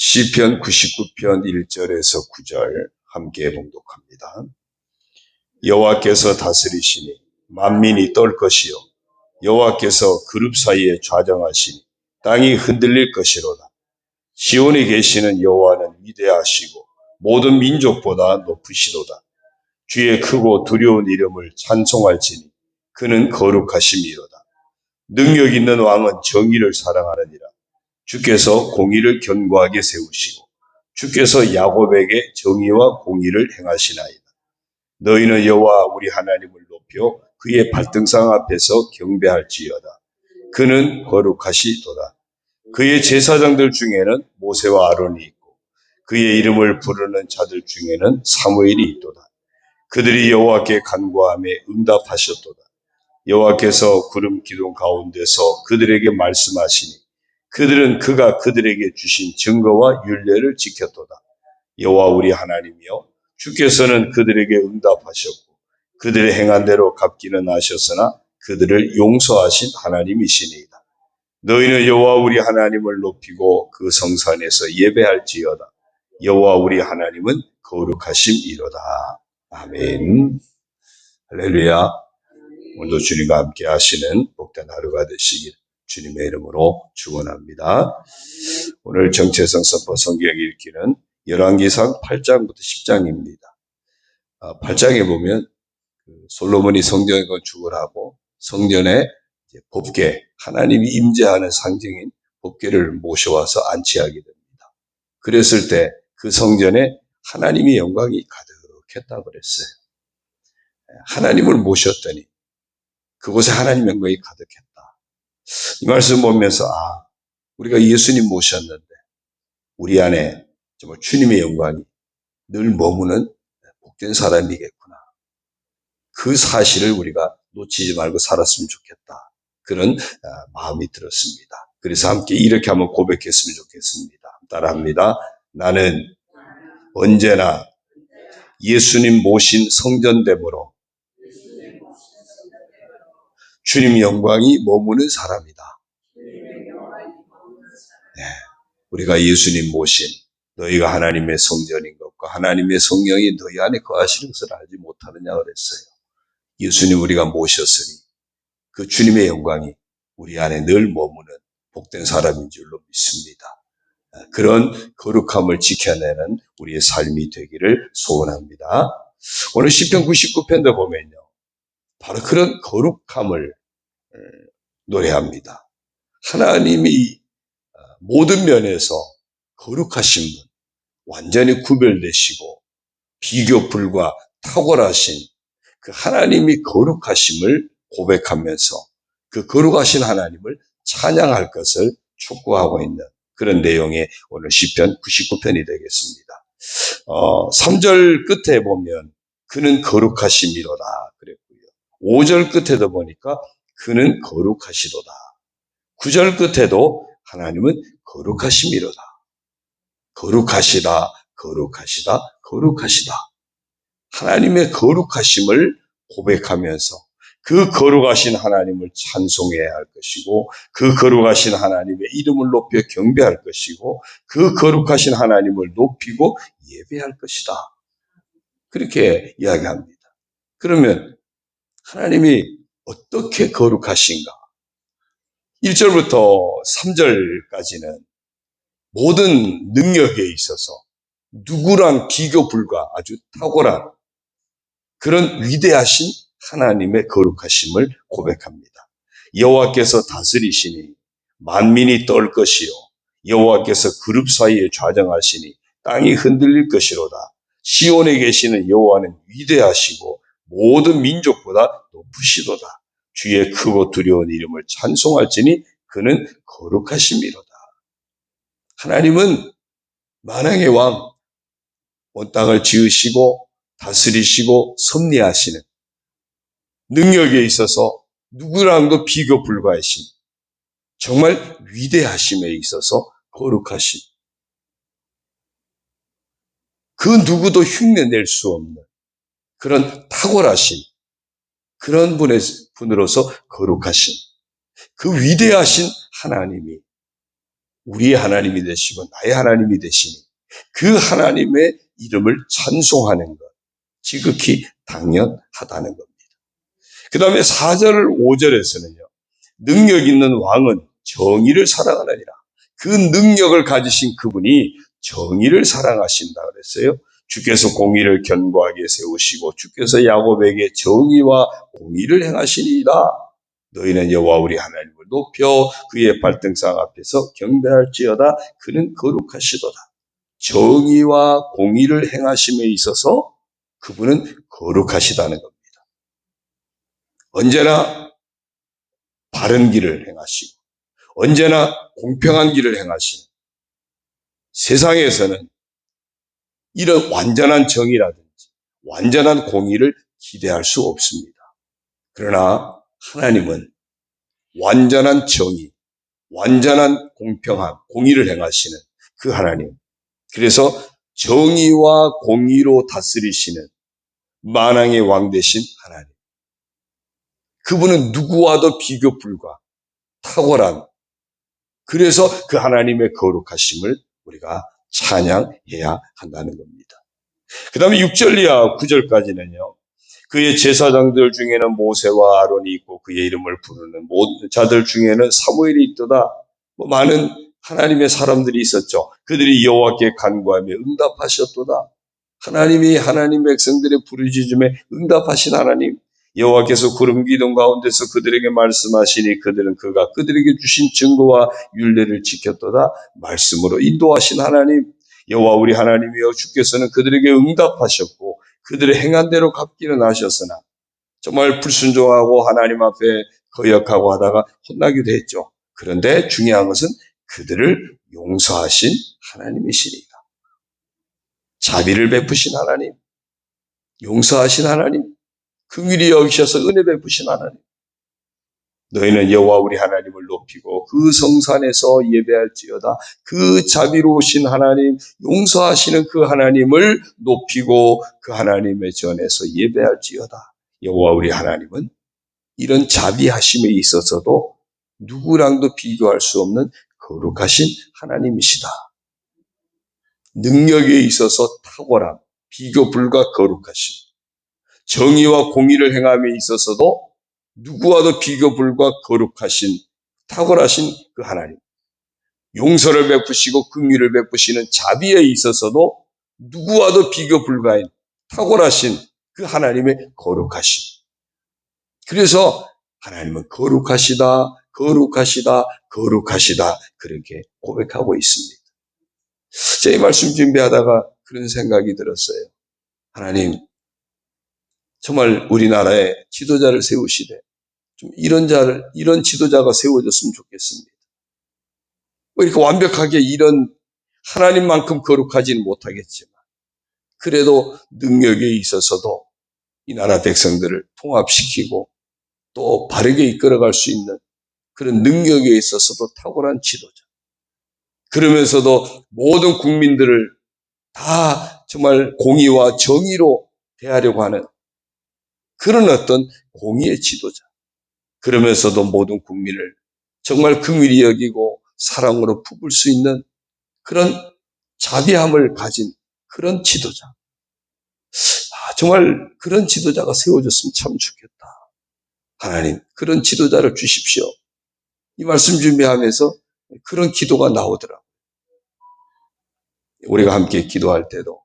시편 99편 1절에서 9절 함께 봉독합니다. 여호와께서 다스리시니 만민이 떨 것이요 여호와께서 그룹 사이에 좌정하시니 땅이 흔들릴 것이로다. 시온에 계시는 여호와는 위대하시고 모든 민족보다 높으시도다. 주의 크고 두려운 이름을 찬송할지니 그는 거룩하심이로다. 능력 있는 왕은 정의를 사랑하느니라. 주께서 공의를 견고하게 세우시고 주께서 야곱에게 정의와 공의를 행하시나이다. 너희는 여호와 우리 하나님을 높여 그의 발등상 앞에서 경배할지어다. 그는 거룩하시도다. 그의 제사장들 중에는 모세와 아론이 있고 그의 이름을 부르는 자들 중에는 사무엘이 있도다. 그들이 여호와께 간구함에 응답하셨도다. 여호와께서 구름 기둥 가운데서 그들에게 말씀하시니 그들은 그가 그들에게 주신 증거와 윤례를 지켰도다. 여호와 우리 하나님이여 주께서는 그들에게 응답하셨고 그들의 행한 대로 갚기는 하셨으나 그들을 용서하신 하나님이시니이다. 너희는 여호와 우리 하나님을 높이고 그 성산에서 예배할지어다. 여호와 우리 하나님은 거룩하심이로다. 아멘. 할렐루야. 오늘도 주님과 함께 하시는 복된 하루가 되시길 주님의 이름으로 축원합니다. 오늘 정체성 선포 성경 읽기는 열왕기상 8장부터 10장입니다. 8장에 보면 그 솔로몬이 성전에 건축을 하고 성전에 법계 하나님이 임재하는 상징인 법계를 모셔와서 안치하게 됩니다. 그랬을 때 그 성전에 하나님의 영광이 가득했다고 그랬어요. 하나님을 모셨더니 그곳에 하나님 영광이 가득했다. 이 말씀 보면서 아 우리가 예수님 모셨는데 우리 안에 정말 주님의 영광이 늘 머무는 복된 사람이겠구나. 그 사실을 우리가 놓치지 말고 살았으면 좋겠다. 그런 아, 마음이 들었습니다. 그래서 함께 이렇게 한번 고백했으면 좋겠습니다. 따라합니다. 나는 언제나 예수님 모신 성전됨으로 주님 영광이 머무는 사람이다. 네, 우리가 예수님 모신 너희가 하나님의 성전인 것과 하나님의 성령이 너희 안에 거하시는 것을 알지 못하느냐 그랬어요. 예수님 우리가 모셨으니 그 주님의 영광이 우리 안에 늘 머무는 복된 사람인 줄로 믿습니다. 그런 거룩함을 지켜내는 우리의 삶이 되기를 소원합니다. 오늘 10편 99편도 보면요. 바로 그런 거룩함을 노래합니다. 하나님이 어, 모든 면에서 거룩하신 분, 완전히 구별되시고 비교 불과 탁월하신 그 하나님이 거룩하심을 고백하면서 그 거룩하신 하나님을 찬양할 것을 촉구하고 있는 그런 내용의 오늘 시편 99편이 되겠습니다. 어, 3절 끝에 보면 그는 거룩하심이로다 그랬고요. 5절 끝에도 보니까 그는 거룩하시도다. 구절 끝에도 하나님은 거룩하심이로다. 거룩하시다, 거룩하시다, 거룩하시다. 하나님의 거룩하심을 고백하면서 그 거룩하신 하나님을 찬송해야 할 것이고 그 거룩하신 하나님의 이름을 높여 경배할 것이고 그 거룩하신 하나님을 높이고 예배할 것이다. 그렇게 이야기합니다. 그러면 하나님이 어떻게 거룩하신가? 1절부터 3절까지는 모든 능력에 있어서 누구랑 비교 불가 아주 탁월한 그런 위대하신 하나님의 거룩하심을 고백합니다. 여호와께서 다스리시니 만민이 떨 것이요 여호와께서 그룹 사이에 좌정하시니 땅이 흔들릴 것이로다. 시온에 계시는 여호와는 위대하시고 모든 민족보다 높으시도다. 주의 크고 두려운 이름을 찬송할지니 그는 거룩하심이로다. 하나님은 만왕의 왕, 온 땅을 지으시고 다스리시고 섭리하시는 능력에 있어서 누구랑도 비교 불가하신 정말 위대하심에 있어서 거룩하신 그 누구도 흉내낼 수 없는 그런 탁월하신 그런 분의 분으로서 거룩하신 그 위대하신 하나님이 우리의 하나님이 되시고 나의 하나님이 되시니 그 하나님의 이름을 찬송하는 것 지극히 당연하다는 겁니다. 그 다음에 4절 5절에서는요. 능력 있는 왕은 정의를 사랑하느니라. 그 능력을 가지신 그분이 정의를 사랑하신다 그랬어요. 주께서 공의를 견고하게 세우시고 주께서 야곱에게 정의와 공의를 행하시니이다. 너희는 여호와 우리 하나님을 높여 그의 발등상 앞에서 경배할지어다. 그는 거룩하시도다. 정의와 공의를 행하심에 있어서 그분은 거룩하시다는 겁니다. 언제나 바른 길을 행하시고 언제나 공평한 길을 행하시는 세상에서는 이런 완전한 정의라든지 완전한 공의를 기대할 수 없습니다. 그러나 하나님은 완전한 정의, 완전한 공평함, 공의를 행하시는 그 하나님. 그래서 정의와 공의로 다스리시는 만왕의 왕 되신 하나님. 그분은 누구와도 비교 불가, 탁월한. 그래서 그 하나님의 거룩하심을 우리가 찬양해야 한다는 겁니다. 그 다음에 6절 이하 9절까지는요. 그의 제사장들 중에는 모세와 아론이 있고 그의 이름을 부르는 모든 자들 중에는 사무엘이 있도다. 뭐 많은 하나님의 사람들이 있었죠. 그들이 여호와께 간구하며 응답하셨도다. 하나님이 하나님 백성들의 부르짖음에 응답하신 하나님. 여호와께서 구름 기둥 가운데서 그들에게 말씀하시니 그들은 그가 그들에게 주신 증거와 윤례를 지켰도다. 말씀으로 인도하신 하나님. 여호와 우리 하나님이여 주께서는 그들에게 응답하셨고 그들의 행한 대로 갚기는 하셨으나 정말 불순종하고 하나님 앞에 거역하고 하다가 혼나기도 했죠. 그런데 중요한 것은 그들을 용서하신 하나님이시니까. 자비를 베푸신 하나님, 용서하신 하나님, 긍휼히 여기셔서 은혜 베푸신 하나님. 너희는 여호와 우리 하나님을 높이고 그 성산에서 예배할지어다. 그 자비로우신 하나님, 용서하시는 그 하나님을 높이고 그 하나님의 전에서 예배할지어다. 여호와 우리 하나님은 이런 자비하심에 있어서도 누구랑도 비교할 수 없는 거룩하신 하나님이시다. 능력에 있어서 탁월함, 비교 불가 거룩하심, 정의와 공의를 행함에 있어서도 누구와도 비교 불가 거룩하신 탁월하신 그 하나님. 용서를 베푸시고 긍휼을 베푸시는 자비에 있어서도 누구와도 비교 불가인 탁월하신 그 하나님의 거룩하심. 그래서 하나님은 거룩하시다, 거룩하시다, 거룩하시다 그렇게 고백하고 있습니다. 제 말씀 준비하다가 그런 생각이 들었어요. 하나님, 정말 우리나라에 지도자를 세우시되 좀 이런 자를, 이런 지도자가 세워졌으면 좋겠습니다. 뭐 이렇게 완벽하게 이런 하나님만큼 거룩하지는 못하겠지만, 그래도 능력에 있어서도 이 나라 백성들을 통합시키고 또 바르게 이끌어갈 수 있는 그런 능력에 있어서도 탁월한 지도자. 그러면서도 모든 국민들을 다 정말 공의와 정의로 대하려고 하는 그런 어떤 공의의 지도자. 그러면서도 모든 국민을 정말 긍휼히 여기고 사랑으로 품을 수 있는 그런 자비함을 가진 그런 지도자. 아, 정말 그런 지도자가 세워졌으면 참 좋겠다. 하나님, 그런 지도자를 주십시오. 이 말씀 준비하면서 그런 기도가 나오더라고요. 우리가 함께 기도할 때도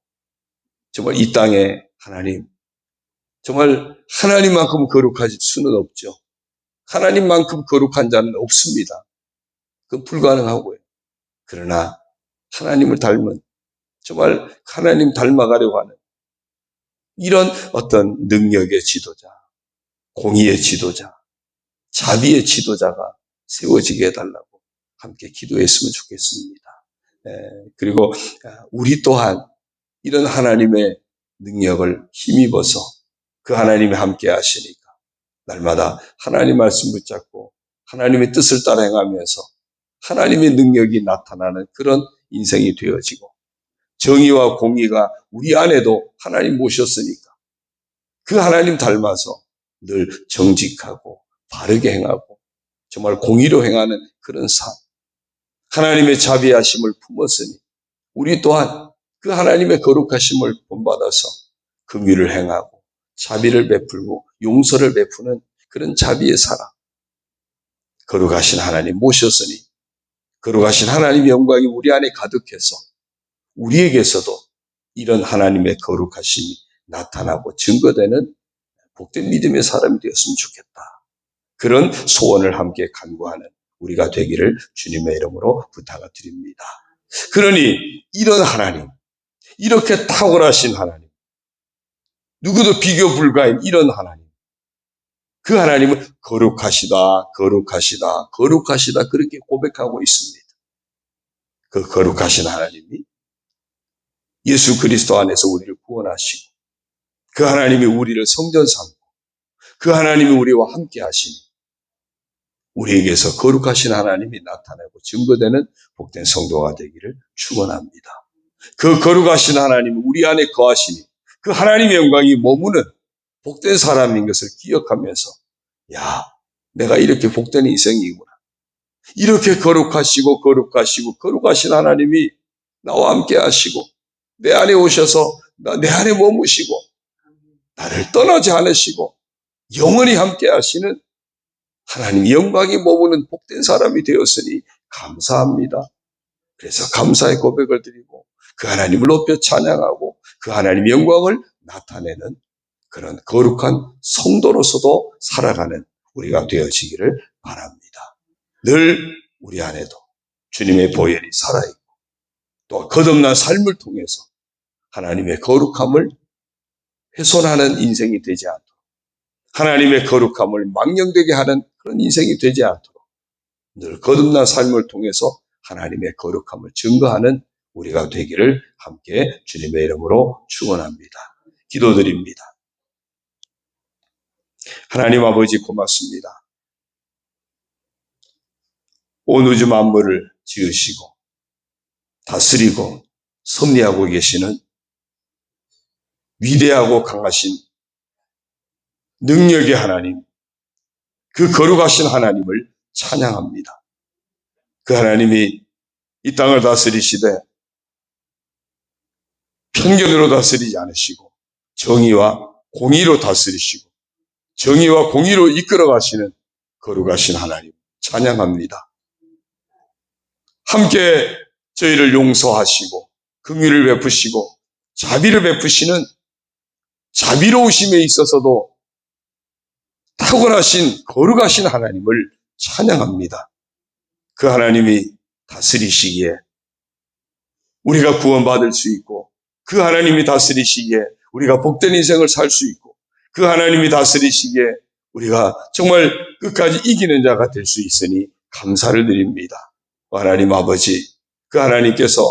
정말 이 땅에 하나님, 정말 하나님만큼 거룩하실 수는 없죠. 하나님만큼 거룩한 자는 없습니다. 그건 불가능하고요. 그러나 하나님을 닮은 정말 하나님 닮아가려고 하는 이런 어떤 능력의 지도자, 공의의 지도자, 자비의 지도자가 세워지게 해달라고 함께 기도했으면 좋겠습니다. 에, 그리고 우리 또한 이런 하나님의 능력을 힘입어서 그 하나님이 함께 하시니까 날마다 하나님 말씀 붙잡고 하나님의 뜻을 따라 행하면서 하나님의 능력이 나타나는 그런 인생이 되어지고 정의와 공의가 우리 안에도 하나님 모셨으니까 그 하나님 닮아서 늘 정직하고 바르게 행하고 정말 공의로 행하는 그런 삶. 하나님의 자비하심을 품었으니 우리 또한 그 하나님의 거룩하심을 본받아서 긍휼을 행하고 자비를 베풀고 용서를 베푸는 그런 자비의 사랑 거룩하신 하나님 모셨으니 거룩하신 하나님의 영광이 우리 안에 가득해서 우리에게서도 이런 하나님의 거룩하심이 나타나고 증거되는 복된 믿음의 사람이 되었으면 좋겠다. 그런 소원을 함께 간구하는 우리가 되기를 주님의 이름으로 부탁을 드립니다. 그러니 이런 하나님, 이렇게 탁월하신 하나님, 누구도 비교 불가인 이런 하나님, 그 하나님은 거룩하시다, 거룩하시다, 거룩하시다 그렇게 고백하고 있습니다. 그 거룩하신 하나님이 예수 그리스도 안에서 우리를 구원하시고 그 하나님이 우리를 성전 삼고 그 하나님이 우리와 함께 하시니 우리에게서 거룩하신 하나님이 나타나고 증거되는 복된 성도가 되기를 축원합니다. 그 거룩하신 하나님이 우리 안에 거하시니 그 하나님의 영광이 머무는 복된 사람인 것을 기억하면서 야 내가 이렇게 복된 인생이구나. 이렇게 거룩하시고 거룩하시고 거룩하신 하나님이 나와 함께 하시고 내 안에 오셔서 내 안에 머무시고 나를 떠나지 않으시고 영원히 함께 하시는 하나님 영광이 머무는 복된 사람이 되었으니 감사합니다. 그래서 감사의 고백을 드리고 그 하나님을 높여 찬양하고 그 하나님의 영광을 나타내는 그런 거룩한 성도로서도 살아가는 우리가 되어지기를 바랍니다. 늘 우리 안에도 주님의 보혈이 살아있고 또 거듭난 삶을 통해서 하나님의 거룩함을 훼손하는 인생이 되지 않도록 하나님의 거룩함을 망령되게 하는 그런 인생이 되지 않도록 늘 거듭난 삶을 통해서 하나님의 거룩함을 증거하는 우리가 되기를 함께 주님의 이름으로 축원합니다. 기도드립니다. 하나님 아버지 고맙습니다. 온 우주 만물을 지으시고 다스리고 섭리하고 계시는 위대하고 강하신 능력의 하나님, 그 거룩하신 하나님을 찬양합니다. 그 하나님이 이 땅을 다스리시되 편견으로 다스리지 않으시고 정의와 공의로 다스리시고 정의와 공의로 이끌어 가시는 거룩하신 하나님 찬양합니다. 함께 저희를 용서하시고 긍휼을 베푸시고 자비를 베푸시는 자비로우심에 있어서도 탁월하신 거룩하신 하나님을 찬양합니다. 그 하나님이 다스리시기에 우리가 구원받을 수 있고 그 하나님이 다스리시기에 우리가 복된 인생을 살 수 있고 그 하나님이 다스리시기에 우리가 정말 끝까지 이기는 자가 될 수 있으니 감사를 드립니다. 하나님 아버지, 그 하나님께서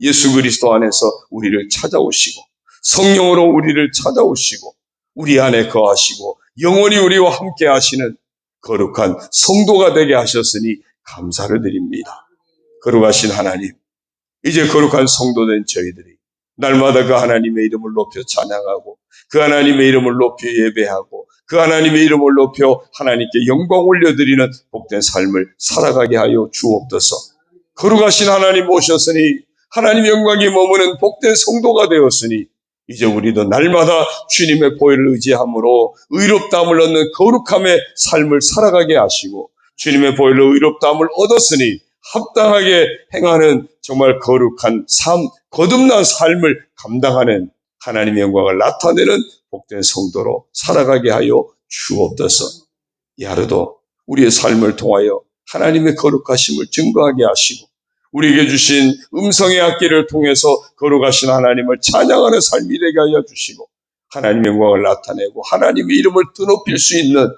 예수 그리스도 안에서 우리를 찾아오시고 성령으로 우리를 찾아오시고 우리 안에 거하시고 영원히 우리와 함께 하시는 거룩한 성도가 되게 하셨으니 감사를 드립니다. 거룩하신 하나님, 이제 거룩한 성도된 저희들이 날마다 그 하나님의 이름을 높여 찬양하고 그 하나님의 이름을 높여 예배하고 그 하나님의 이름을 높여 하나님께 영광 올려드리는 복된 삶을 살아가게 하여 주옵소서. 거룩하신 하나님 오셨으니 하나님 영광이 머무는 복된 성도가 되었으니 이제 우리도 날마다 주님의 보혈을 의지함으로 의롭다함을 얻는 거룩함의 삶을 살아가게 하시고 주님의 보혈로 의롭다함을 얻었으니 합당하게 행하는 정말 거룩한 삶, 거듭난 삶을 감당하는 하나님의 영광을 나타내는 복된 성도로 살아가게 하여 주옵소서. 이 하루도 우리의 삶을 통하여 하나님의 거룩하심을 증거하게 하시고 우리에게 주신 음성의 악기를 통해서 거룩하신 하나님을 찬양하는 삶이 되게 하여 주시고 하나님의 영광을 나타내고 하나님의 이름을 드높일 수 있는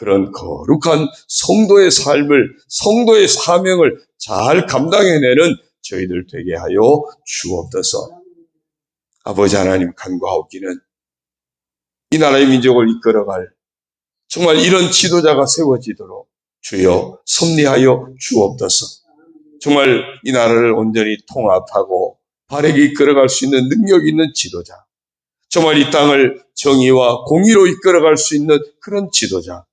그런 거룩한 성도의 삶을 성도의 사명을 잘 감당해내는 저희들 되게 하여 주옵소서. 아버지 하나님 간구하옵기는 이 나라의 민족을 이끌어갈 정말 이런 지도자가 세워지도록 주여 섭리하여 주옵소서. 정말 이 나라를 온전히 통합하고 바르게 이끌어갈 수 있는 능력 있는 지도자. 정말 이 땅을 정의와 공의로 이끌어갈 수 있는 그런 지도자.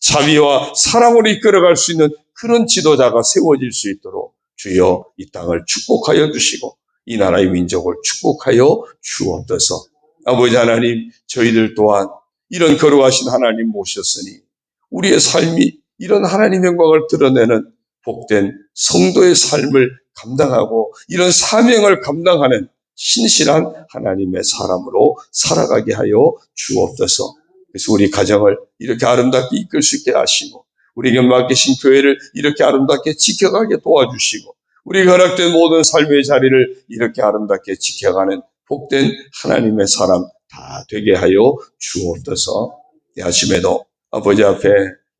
자비와 사랑으로 이끌어갈 수 있는 그런 지도자가 세워질 수 있도록 주여 이 땅을 축복하여 주시고 이 나라의 민족을 축복하여 주옵소서. 아버지 하나님, 저희들 또한 이런 거룩하신 하나님 모셨으니 우리의 삶이 이런 하나님 영광을 드러내는 복된 성도의 삶을 감당하고 이런 사명을 감당하는 신실한 하나님의 사람으로 살아가게 하여 주옵소서. 그래서 우리 가정을 이렇게 아름답게 이끌 수 있게 하시고 우리에게 맡기신 교회를 이렇게 아름답게 지켜가게 도와주시고 우리가 허락된 모든 삶의 자리를 이렇게 아름답게 지켜가는 복된 하나님의 사람 다 되게 하여 주옵소서. 이 아침에도 아버지 앞에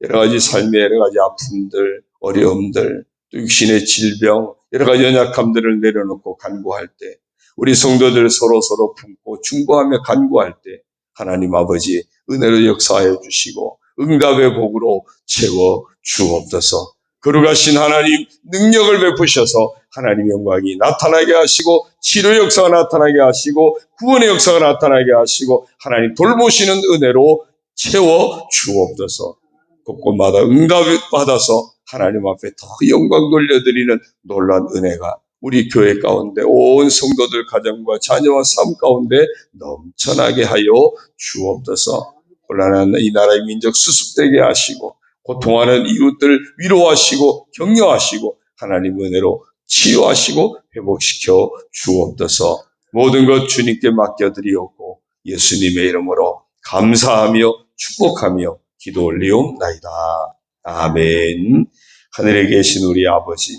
여러 가지 삶의 여러 가지 아픔들, 어려움들, 또 육신의 질병, 여러 가지 연약함들을 내려놓고 간구할 때, 우리 성도들 서로 서로 품고 중보하며 간구할 때, 하나님 아버지 은혜로 역사하여 주시고 응답의 복으로 채워 주옵소서. 거룩하신 하나님 능력을 베푸셔서 하나님 영광이 나타나게 하시고 치료 역사가 나타나게 하시고 구원의 역사가 나타나게 하시고 하나님 돌보시는 은혜로 채워 주옵소서. 곳곳마다 응답을 받아서 하나님 앞에 더 영광 돌려드리는 놀란 은혜가 우리 교회 가운데 온 성도들 가정과 자녀와 삶 가운데 넘쳐나게 하여 주옵소서. 곤란한 이 나라의 민족 수습되게 하시고 고통하는 이웃들 위로하시고 격려하시고 하나님 은혜로 치유하시고 회복시켜 주옵소서. 모든 것 주님께 맡겨드리옵고 예수님의 이름으로 감사하며 축복하며 기도 올리옵나이다. 아멘. 하늘에 계신 우리 아버지,